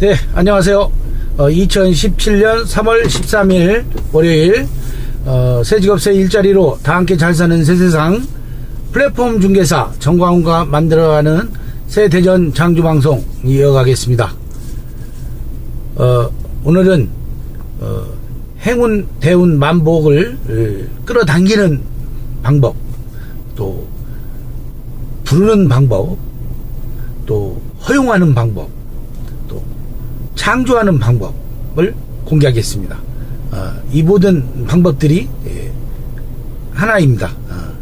네, 안녕하세요. 어, 2017년 3월 13일 월요일 어, 새직업새 일자리로 다 함께 잘 사는 새세상 플랫폼 중개사 정광훈과 만들어가는 새대전 장주방송 이어가겠습니다. 어, 오늘은 어, 행운 대운 만복을 어, 끌어당기는 방법 또 부르는 방법 또 허용하는 방법 또 창조하는 방법을 공개하겠습니다. 어, 이 모든 방법들이 예, 하나입니다. 어,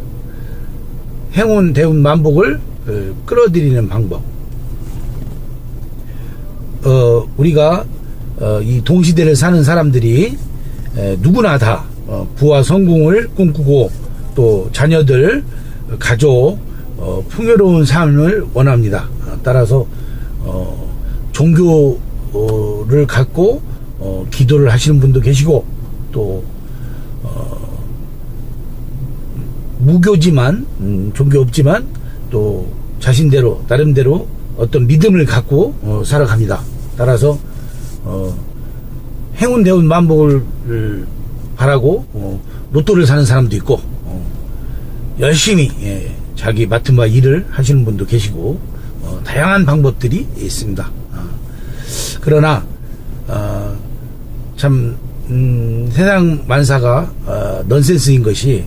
행운, 대운, 만복을 어, 끌어들이는 방법. 어, 우리가 어, 이 동시대를 사는 사람들이 에, 누구나 다 어, 부와 성공을 꿈꾸고 또 자녀들, 어, 가족, 어, 풍요로운 삶을 원합니다. 어, 따라서 어, 종교 를 갖고 어, 기도를 하시는 분도 계시고 또 어, 무교지만 음, 종교 없지만 또 자신대로 나름대로 어떤 믿음을 갖고 어, 살아갑니다. 따라서 어, 행운 대운 만복을 바라고 어, 로또를 사는 사람도 있고 어, 열심히 예, 자기 맡은 바 일을 하시는 분도 계시고 어, 다양한 방법들이 있습니다. 어, 그러나 어, 참 음, 세상 만사가 어, 넌센스인 것이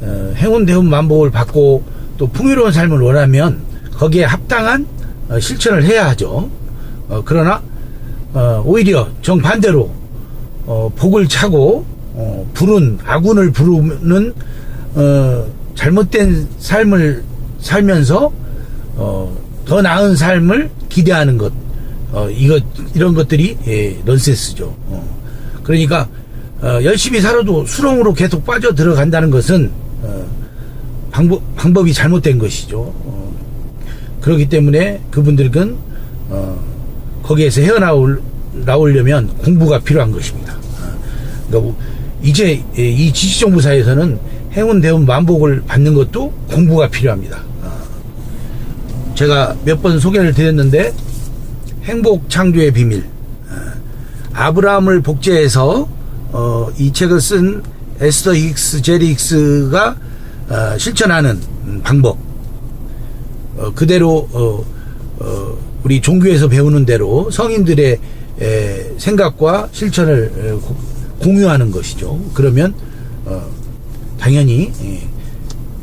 어, 행운 대운 만복을 받고 또 풍요로운 삶을 원하면 거기에 합당한 어, 실천을 해야 하죠. 어, 그러나 어, 오히려 정반대로 어, 복을 차고 어, 부른 아군을 부르는 어, 잘못된 삶을 살면서 어, 더 나은 삶을 기대하는 것 어, 이것 이런 것들이 예, 넌센스죠. 어. 그러니까 어, 열심히 살아도 수렁으로 계속 빠져 들어간다는 것은 어, 방법 방법이 잘못된 것이죠. 어, 그렇기 때문에 그분들은 어, 거기에서 헤어나올 나오려면 공부가 필요한 것입니다. 어, 그러니까 이제 예, 이 지식정부 사회에서는 행운 대운 만복을 받는 것도 공부가 필요합니다. 어, 제가 몇 번 소개를 드렸는데 행복 창조의 비밀 어, 아브라함을 복제해서 어, 이 책을 쓴 에스더 힉스 제리 힉스가 어, 실천하는 음, 방법 어, 그대로 어, 어, 우리 종교에서 배우는 대로 성인들의 에, 생각과 실천을 에, 고- 공유하는 것이죠. 그러면 어, 당연히 예,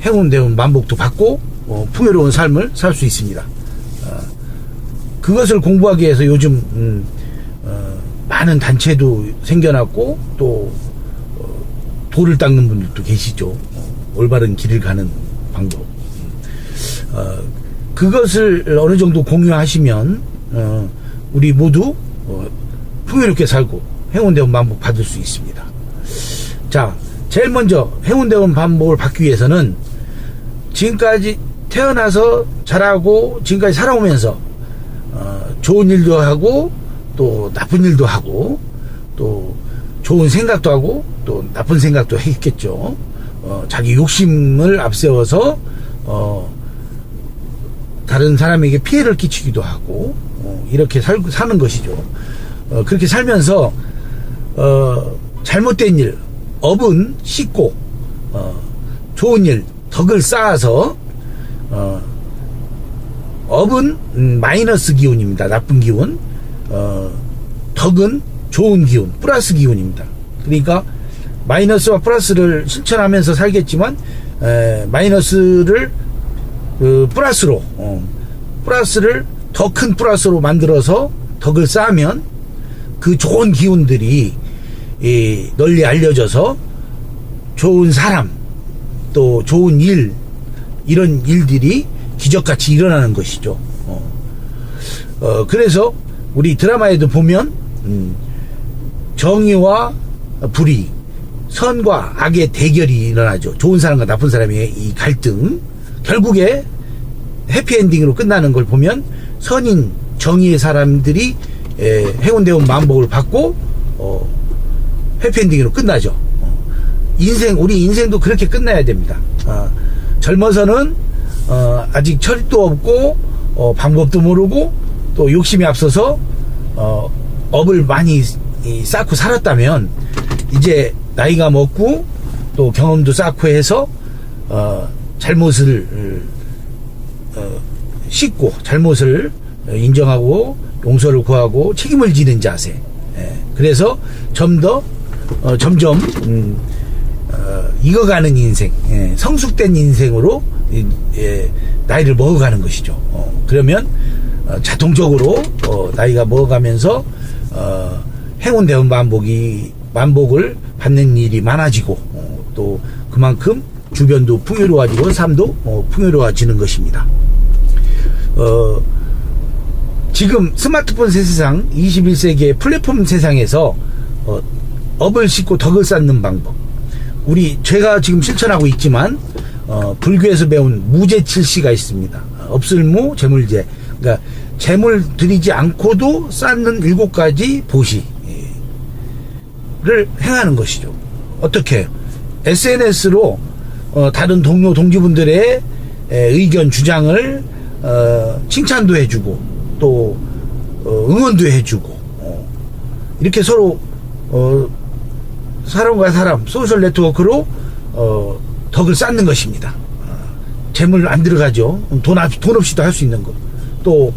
행운 대운 만복도 받고 어, 풍요로운 삶을 살 수 있습니다. 어, 그것을 공부하기 위해서 요즘 음, 어, 많은 단체도 생겨났고 또 어, 돌을 닦는 분들도 계시죠. 어, 올바른 길을 가는 방법. 어, 그것을 어느 정도 공유하시면 어, 우리 모두 어, 풍요롭게 살고 행운대원 반복 받을 수 있습니다. 자, 제일 먼저 행운대원 반복을 받기 위해서는 지금까지 태어나서 자라고 지금까지 살아오면서 어, 좋은 일도 하고 또 나쁜 일도 하고 또 좋은 생각도 하고 또 나쁜 생각도 했겠죠. 어, 자기 욕심을 앞세워서 어, 다른 사람에게 피해를 끼치기도 하고 어, 이렇게 살, 사는 것이죠. 어, 그렇게 살면서 어, 잘못된 일, 업은 씻고 어, 좋은 일, 덕을 쌓아서 어, 업은 음, 마이너스 기운입니다. 나쁜 기운. 어, 덕은 좋은 기운, 플러스 기운입니다. 그러니까 마이너스와 플러스를 실천하면서 살겠지만 에, 마이너스를 그 플러스로 어, 플러스를 더 큰 플러스로 만들어서 덕을 쌓으면 그 좋은 기운들이 이, 널리 알려져서 좋은 사람 또 좋은 일 이런 일들이 기적같이 일어나는 것이죠. 어. 어, 그래서 우리 드라마에도 보면 음, 정의와 불의, 선과 악의 대결이 일어나죠. 좋은 사람과 나쁜 사람의 이 갈등. 결국에 해피엔딩으로 끝나는 걸 보면 선인, 정의의 사람들이 에, 행운대운 만복을 받고 어, 해피엔딩으로 끝나죠. 어, 인생, 우리 인생도 그렇게 끝나야 됩니다. 어, 젊어서는 어, 아직 철도 없고 어, 방법도 모르고 또 욕심이 앞서서 어, 업을 많이 이, 쌓고 살았다면 이제 나이가 먹고 또 경험도 쌓고 해서 어, 잘못을 어, 씻고 잘못을 인정하고 용서를 구하고 책임을 지는 자세. 예, 그래서 좀더 어, 점점 음, 어, 익어가는 인생, 예, 성숙된 인생으로 이, 예, 나이를 먹어가는 것이죠. 어, 그러면 어, 자동적으로 어, 나이가 먹어가면서 어, 행운대원 만복이 만복을 받는 일이 많아지고 어, 또 그만큼 주변도 풍요로워지고 삶도 어, 풍요로워지는 것입니다. 어, 지금 스마트폰 세상 21세기의 플랫폼 세상에서 어, 업을 싣고 덕을 쌓는 방법 우리 제가 지금 실천하고 있지만 어, 불교에서 배운 무제칠시가 있습니다. 업술무 재물제 그러니까 재물 들이지 않고도 쌓는 일곱 가지 보시를 행하는 것이죠. 어떻게 SNS로 어, 다른 동료 동지분들의 에, 의견 주장을 어, 칭찬도 해주고 또 어, 응원도 해주고 어, 이렇게 서로 어, 사람과 사람 소셜 네트워크로 어, 덕을 쌓는 것입니다. 어, 재물 안 들어가죠. 돈, 없- 돈 없이도 할 수 있는 거. 또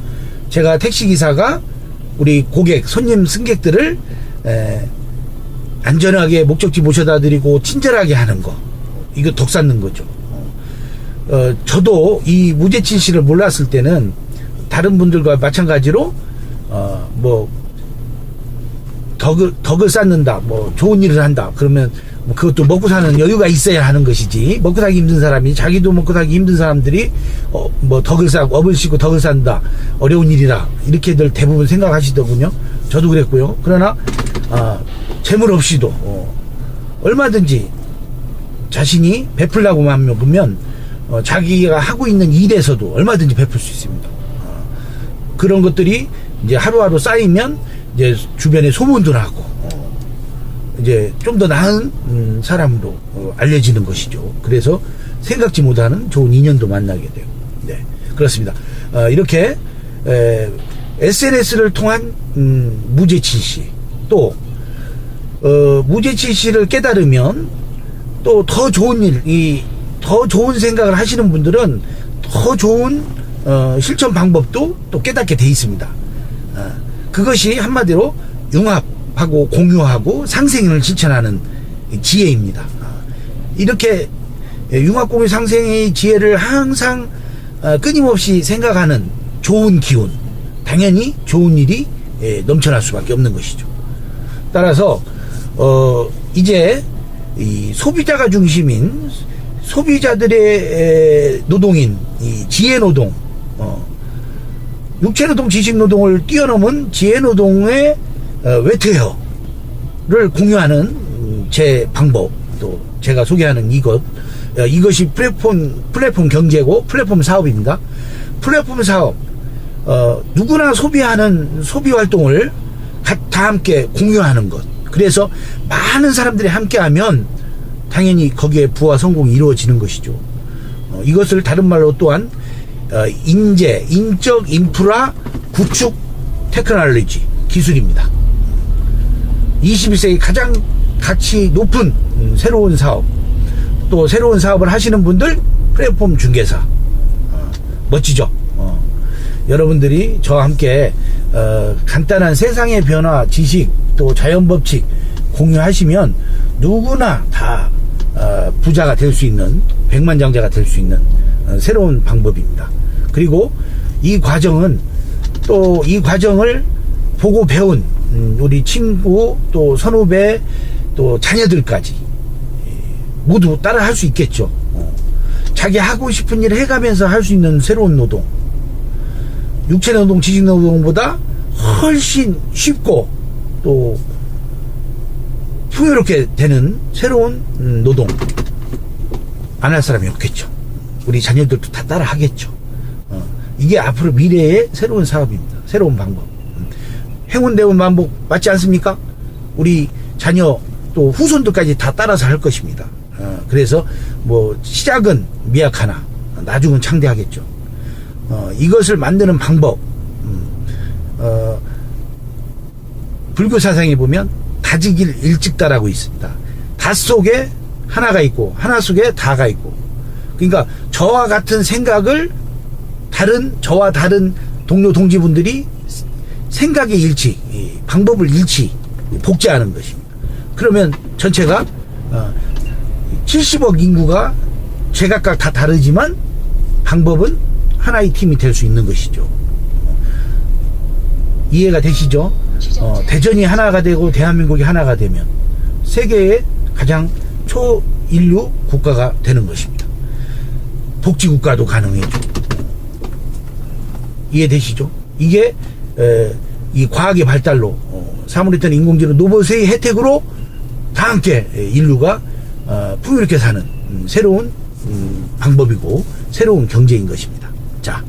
제가 택시 기사가 우리 고객, 손님, 승객들을 에, 안전하게 목적지 모셔다 드리고 친절하게 하는 거. 이거 덕 쌓는 거죠. 어, 어, 저도 이 무제친 씨를 몰랐을 때는 다른 분들과 마찬가지로 어, 뭐 덕을 덕을 쌓는다, 뭐 좋은 일을 한다. 그러면 뭐 그것도 먹고 사는 여유가 있어야 하는 것이지. 먹고 살기 힘든 사람이 자기도 먹고 살기 힘든 사람들이 어, 뭐 덕을 쌓고 업을 싣고 덕을 쌓는다. 어려운 일이다. 이렇게들 대부분 생각하시더군요. 저도 그랬고요. 그러나 아, 재물 없이도 어, 얼마든지 자신이 베풀라고만 보면 어, 자기가 하고 있는 일에서도 얼마든지 베풀 수 있습니다. 어, 그런 것들이 이제 하루하루 쌓이면 이제 주변에 소문도 나고 어, 이제 좀 더 나은 음, 사람으로 어, 알려지는 것이죠. 그래서 생각지 못하는 좋은 인연도 만나게 되고, 네 그렇습니다. 어, 이렇게 에, SNS를 통한 음, 무죄치시 또 어, 무죄치시를 깨달으면 또 더 좋은 일, 이 더 좋은 생각을 하시는 분들은 더 좋은 어, 실천 방법도 또 깨닫게 돼 있습니다. 어, 그것이 한마디로 융합 하고 공유하고 상생을 실천하는 이 지혜입니다. 어, 이렇게 융합 공유 상생의 지혜를 항상 어, 끊임없이 생각하는 좋은 기운, 당연히 좋은 일이 예, 넘쳐날 수밖에 없는 것이죠. 따라서 어 이제 이 소비자가 중심인 소비자들의 에, 노동인 이 지혜 노동, 어, 육체 노동, 지식 노동을 뛰어넘은 지혜 노동의 어, 웨트웨어를 공유하는 음, 제 방법 또 제가 소개하는 이것 어, 이것이 플랫폼 플랫폼 경제고 플랫폼 사업입니다. 플랫폼 사업 어, 누구나 소비하는 소비 활동을 가- 다 함께 공유하는 것. 그래서 많은 사람들이 함께하면 당연히 거기에 부와 성공이 이루어지는 것이죠. 어, 이것을 다른 말로 또한 어, 인재, 인적 인프라 구축 테크놀로지 기술입니다. 21세기 가장 가치 높은 음, 새로운 사업 또 새로운 사업을 하시는 분들 플랫폼 중개사 어, 멋지죠. 어. 여러분들이 저와 함께 어, 간단한 세상의 변화 지식 또 자연 법칙 공유하시면 누구나 다 어, 부자가 될 수 있는 백만장자가 될 수 있는 어, 새로운 방법입니다. 그리고 이 과정은 또 이 과정을 보고 배운 음, 우리 친구 또 선후배 또 자녀들까지 모두 따라 할 수 있겠죠. 어. 자기 하고 싶은 일을 해가면서 할 수 있는 새로운 노동. 육체 노동, 지식 노동보다 훨씬 쉽고 또 풍요롭게 되는 새로운 음, 노동. 안 할 사람이 없겠죠. 우리 자녀들도 다 따라 하겠죠. 어, 이게 앞으로 미래의 새로운 사업입니다. 새로운 방법. 음. 행운대운 만복 맞지 않습니까? 우리 자녀 또 후손들까지 다 따라서 할 것입니다. 어, 그래서 뭐 시작은 미약하나 나중은 창대하겠죠. 어, 이것을 만드는 방법, 음, 어, 불교 사상에 보면 다지길 일찍다라고 있습니다. 다 속에 하나가 있고 하나 속에 다가 있고 그러니까 저와 같은 생각을 다른 저와 다른 동료 동지분들이 생각의 일치, 이 방법을 일치, 복제하는 것입니다. 그러면 전체가 어, 70억 인구가 제각각 다 다르지만 방법은 하나의 팀이 될 수 있는 것이죠. 이해가 되시죠? 어, 대전이 하나가 되고 대한민국이 하나가 되면 세계의 가장 초인류 국가가 되는 것입니다. 복지 국가도 가능해죠. 이해되시죠? 이게 에, 이 과학의 발달로 어, 사물했던 인공지능 로봇의 혜택으로 다 함께 에, 인류가 어, 풍요롭게 사는 음, 새로운 음, 방법이고 새로운 경제인 것입니다. 자,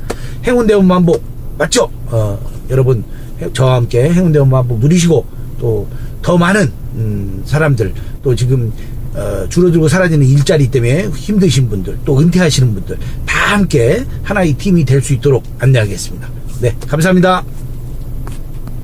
행운대원 만복 맞죠? 어, 여러분 해- 저와 함께 행운대원 만복 누리시고 또 더 많은 음, 사람들 또 지금 어, 줄어들고 사라지는 일자리 때문에 힘드신 분들 또 은퇴하시는 분들 다 함께 하나의 팀이 될 수 있도록 안내하겠습니다. 네, 감사합니다.